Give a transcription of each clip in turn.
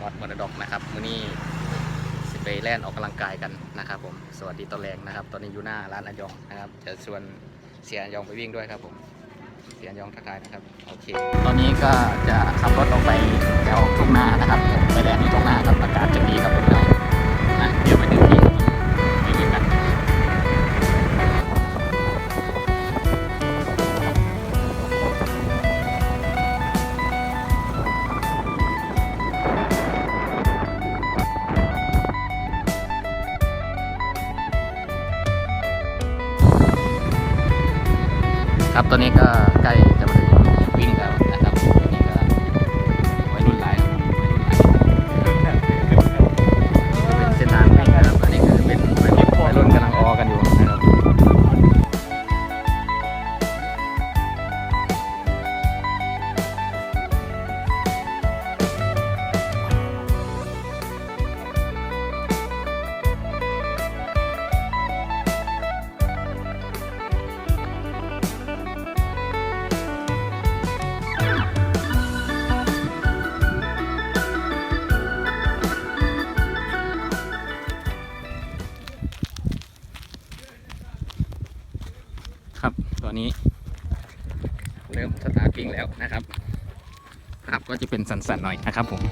มอสมน็อตมรดกนะครับมื้อนี้สิไปแล่นออกกำลังกายกันนะครับผมสวัสดีตอนแรงนะครับ ตอนนี้อยู่หน้าร้านอายองนะครับจะชวนเสียอายองไปวิ่งด้วยครับผมเสียอายองทักทายนะครับโอเค ตอนนี้ก็จะขับรถออกไปแถวทุ่งนานะครับผมไปแล่นที่ทุ่งนาครับอากาศจะดีครับผม ครับตอนนี้ก็ใกล้ ครับตัวนี้ เริ่มสตาร์ทวิ่งแล้วนะครับครับก็จะเป็นสันๆหน่อยนะครับผม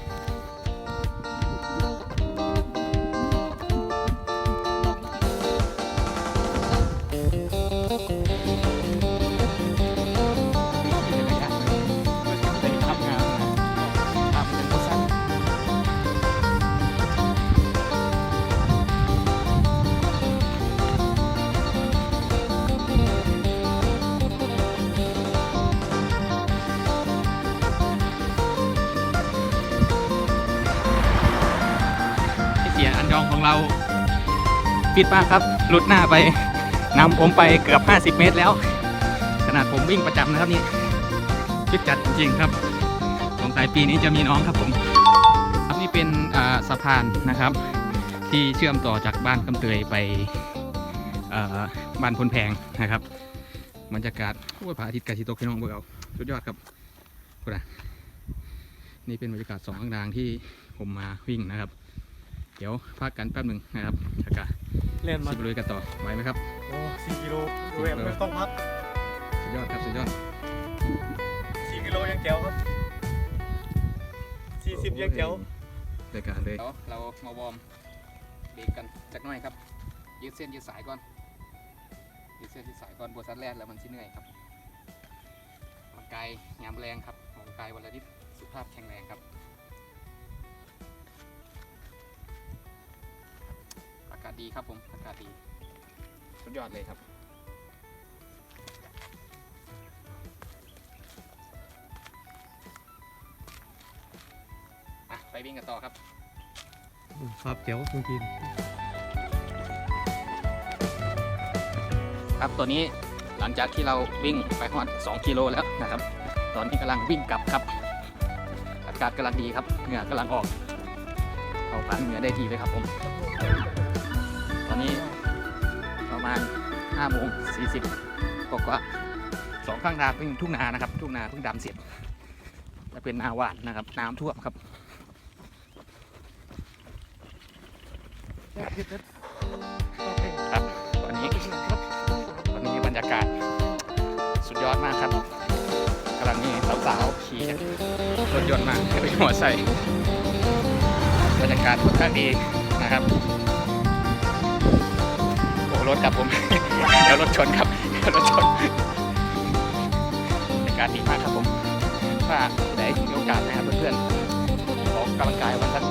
เสียอันยองของเราฟิตมากครับ หลุดหน้าไปนำผมไปเกือบ 50 เมตรแล้ว ขนาดผมวิ่งประจำนะครับนี่ฟิตจัดจริงครับสงสัยปีนี้จะมีน้องครับผมครับนี่เป็นสะพานนะครับ ที่เชื่อมต่อจากบ้านคำเตยไปบ้านพลแพงนะครับบรรยากาศโอ้ยพระอาทิตย์กาชิตกพี่น้องเบื่อเอาสุดยอดครับคุณอะนี่เป็นบรรยากาศสองข้างทางที่ผมมาวิ่งนะครับ เดี๋ยวพักกันแป๊บหนึ่งนะครับอากาศเล่นมาสิบลุยกันต่อไหวไหมครับโอ้สี่กิโลดูเอ็มไม่ต้องพักสุดยอดครับสุดยอดสี่กิโลยังแจ๋วครับสี่สิบยังแจ๋วรายการเลยเรามาวอร์มเบรกกันสักหน่อยครับยืดเส้นยืดสายก่อนยืดเส้นยืดสายก่อนบวสันแรกแล้วมันชิ้เหนื่อยครับออกกำลังกายยามแรงครับออกกำลังกายวันละนิดสุขภาพแข็งแรงครับ ดีครับผม อากาศดี สุดยอดเลยครับอะไปวิ่งกันต่อครับ ครับแจ๋วคุณกิน ครับตัวนี้หลังจากที่เราวิ่งไปประมาณ2กิโลแล้วนะครับ ตอนนี้กำลังวิ่งกลับครับ อากาศกำลังดีครับ เหงื่อกำลังออก เอาผ่านเหงื่อได้ทีเลยครับผม 5โมง40กว่าสองข้างทางเป็นทุ่งนานะครับ ทุ่งนาเพิ่งดำเสร็จจะเป็นนาหวานนะครับ น้ำท่วมครับครับตอนนี้ตอนนี้บรรยากาศสุดยอดมากครับกำลังมีสาวๆขี่รถยนต์มาเป็นหัวใส่บรรยากาศค่อนข้างดีนะครับโอ้รถครับผม ดี๋ยวรถชนครับเดี๋ยวรถชนบรรยากาศดีมากครับผม ถ้าได้มีโอกาสนะครับเพื่อนๆออกกำลังกายวันสัก